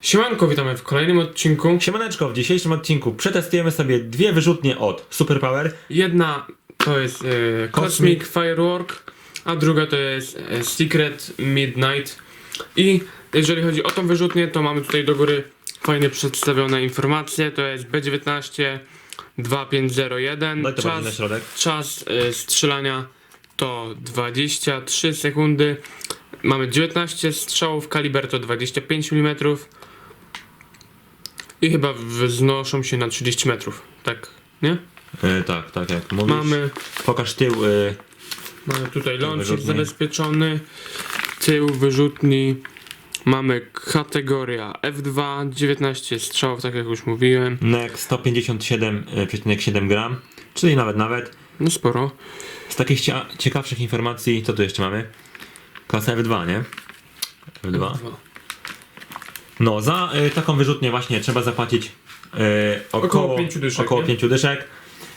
Siemanko, witamy w kolejnym odcinku. Siemaneczko, w dzisiejszym odcinku przetestujemy sobie dwie wyrzutnie od Superpower. Jedna to jest e, Cosmic Firework, a druga to jest e, Secret Midnight. I jeżeli chodzi o tą wyrzutnię, to mamy tutaj do góry fajnie przedstawione informacje. To jest B19 2501. No i to bardziej na czas środek. czas e, strzelania to 23 sekundy. Mamy 19 strzałów, kaliber to 25 mm. I chyba wznoszą się na 30 metrów, tak, nie? E, tak, tak, jak mówisz. Mamy, Pokaż tył. E, mamy tutaj wyrzutni. zabezpieczony, tył wyrzutni, mamy kategoria F2, 19 strzałów, tak jak już mówiłem, NEC 157,7 gram, czyli nawet nawet. no sporo. Z takich cia- ciekawszych informacji, co tu jeszcze mamy? Klasa F2, nie? F2. No, za e, taką wyrzutnię właśnie trzeba zapłacić e, około, Około pięciu dyszek, Około nie? pięciu dyszek.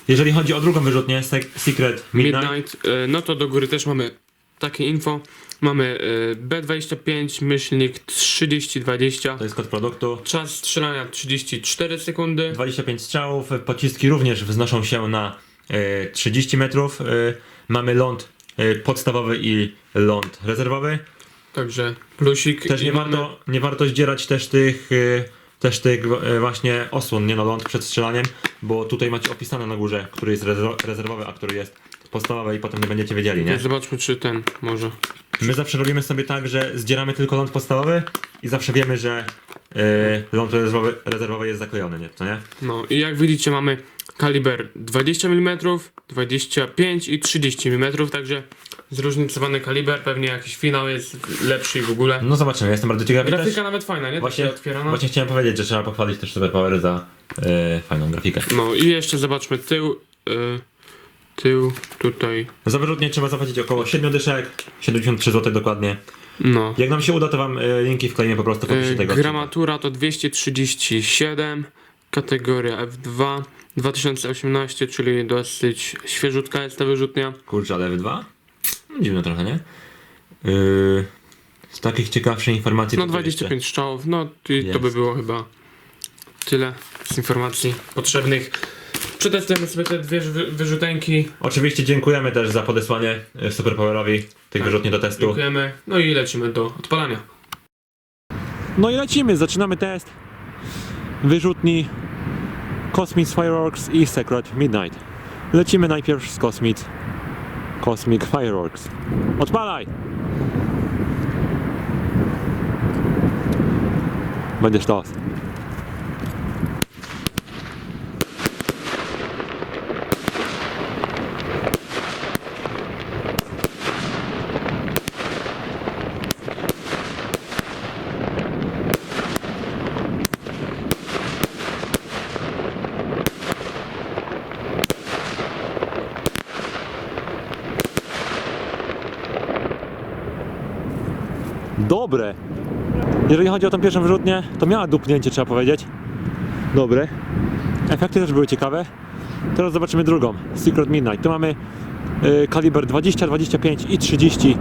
Jeżeli chodzi o drugą wyrzutnię, Sec- Secret Midnight, Midnight, e, no to do góry też mamy takie info. Mamy e, B25, myślnik 3020, to jest kod produktu. czas strzelania 34 sekundy. 25 strzałów, pociski również wznoszą się na e, 30 metrów. E, mamy ląd e, podstawowy i ląd rezerwowy. Także plusik. Też nie mamy- warto, nie warto zdzierać też tych, e, też tych e, właśnie osłon, nie no ląd przed strzelaniem, bo tutaj macie opisane na górze, który jest rezerw- rezerwowy, a który jest podstawowy i potem nie będziecie wiedzieli, nie? Zobaczmy, czy ten może. My zawsze robimy sobie tak, że zdzieramy tylko ląd podstawowy i zawsze wiemy, że e, ląd rezerwowy, rezerwowy jest zaklejony, nie? To nie? No i jak widzicie, mamy kaliber 20 mm, 25 i 30 mm, także zróżnicowany kaliber. Pewnie jakiś finał jest lepszy i w ogóle. No zobaczymy, jestem bardzo ciekawy. Grafika też. nawet fajna, nie? Właśnie, Właśnie otwierana. właśnie chciałem powiedzieć, że trzeba pochwalić też Superpower za e, fajną grafikę. No i jeszcze zobaczmy tył. Y, tył tutaj. Za wyrzutnie trzeba zapłacić około 7 dyszek, 73 zł dokładnie. No. Jak nam się uda, to wam e, linki wklejemy po prostu w opisie Y, tego gramatura to 237, kategoria F2, 2018, czyli dosyć świeżutka jest ta wyrzutnia. Kurczę, ale F2? No, dziwne trochę, nie? Yy, z takich ciekawszych informacji... No to co 25 strzałów, no i to Jest. by było chyba tyle z informacji potrzebnych. Przetestujemy sobie te dwie wy- wyrzuteńki. Oczywiście dziękujemy też za podesłanie e, Superpowerowi tych Tak. wyrzutni do testu. Dziękujemy. No i lecimy do odpalania. No i lecimy, zaczynamy test wyrzutni Cosmic Fireworks i Secret Midnight. Lecimy najpierw z Cosmic Cosmic Fireworks. Odpalaj! Będziesz to. Dobre. Jeżeli chodzi o tą pierwszą wyrzutnię, to miała dupnięcie, trzeba powiedzieć. Dobre. Efekty też były ciekawe. Teraz zobaczymy drugą. Secret Midnight. Tu mamy y, kaliber 20, 25 i 30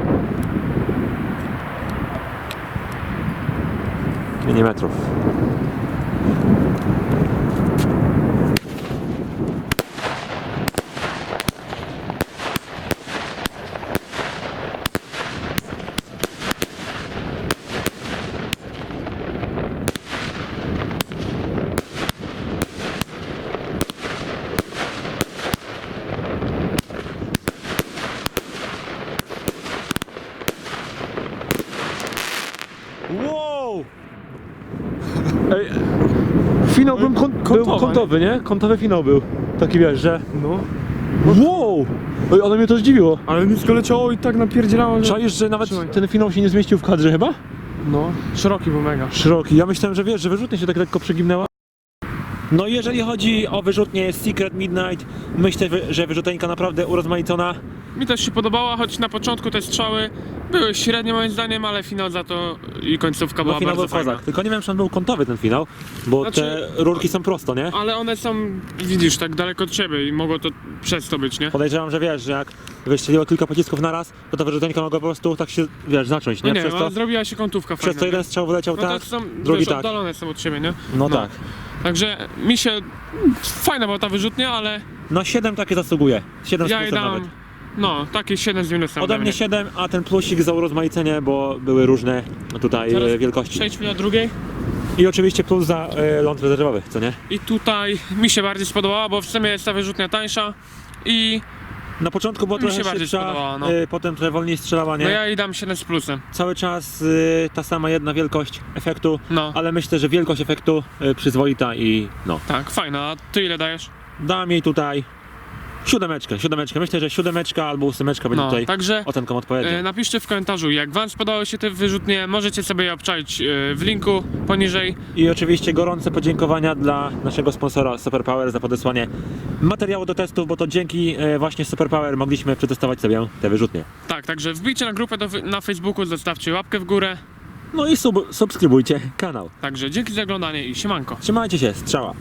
mm. Wow! Ej, finał był, kąt, był Kątowy, kątowy, nie? Kątowy finał był. Taki wiesz, że... No. Wow! Ej, ale mnie to zdziwiło. Ale nisko leciało i tak napierdzielało, że... Czaisz, że nawet Trzymaj. ten finał się nie zmieścił w kadrze chyba? No, szeroki był mega. Szeroki. Ja myślałem, że wiesz, że wyrzutnia się tak lekko przeginęła. No i jeżeli chodzi o wyrzutnię Secret Midnight, myślę, że wyrzuteńka naprawdę urozmaicona. Mi też się podobała, choć na początku te strzały były średnie moim zdaniem, ale finał za to i końcówka była No finał bardzo był fajna. kozak. Tylko nie wiem, czy on był kątowy ten finał, bo Znaczy- te rurki są prosto, nie? Ale one są, widzisz, tak daleko od ciebie i mogło to przez to być, nie? Podejrzewam, że wiesz, że jak wystrzeliło kilka pocisków naraz, to ta wyrzutenka mogła po prostu tak się, wiesz, zacząć, No nie? nie, Przez ale to, zrobiła się kątówka przez fajna. to nie? jeden strzał wyleciał no tak, to są, drugi wiesz, tak. oddalone są od siebie, nie? No, no. tak. Także mi się, fajna była ta wyrzutnia, ale No 7 takie zasługuje. 7 z ja jej plusem dam, nawet. No, takie 7 z minusem. Ode mnie 7, a ten plusik za urozmaicenie, bo były różne tutaj e, wielkości. Przejdźmy do drugiej. I oczywiście plus za e, ląd rezerwowy, co nie? I tutaj mi się bardziej spodobała, bo w sumie jest ta wyrzutnia tańsza i Na początku było Mi się trochę bardziej szybsza, spodobała, no. e, potem trochę wolniej strzelała, nie? no ja jej dam 7 z plusem. Cały czas e, ta sama jedna wielkość efektu, No, ale myślę, że wielkość efektu e, przyzwoita i no. tak, fajna. A ty ile dajesz? Dam jej tutaj siódemeczkę, siódemeczkę. Myślę, że siódemeczka albo ósemeczka będzie No, tutaj także ocenką odpowiednią. e, napiszcie w komentarzu, jak wam spodobały się te wyrzutnie, możecie sobie je obczaić e, w linku poniżej. I oczywiście gorące podziękowania dla naszego sponsora Superpower za podesłanie materiału do testów, bo to dzięki e, właśnie Superpower mogliśmy przetestować sobie te wyrzutnie. Tak, także wbijcie na grupę do, na Facebooku, zostawcie łapkę w górę. No i sub subskrybujcie kanał. Także dzięki za oglądanie i siemanko. Trzymajcie się, strzała.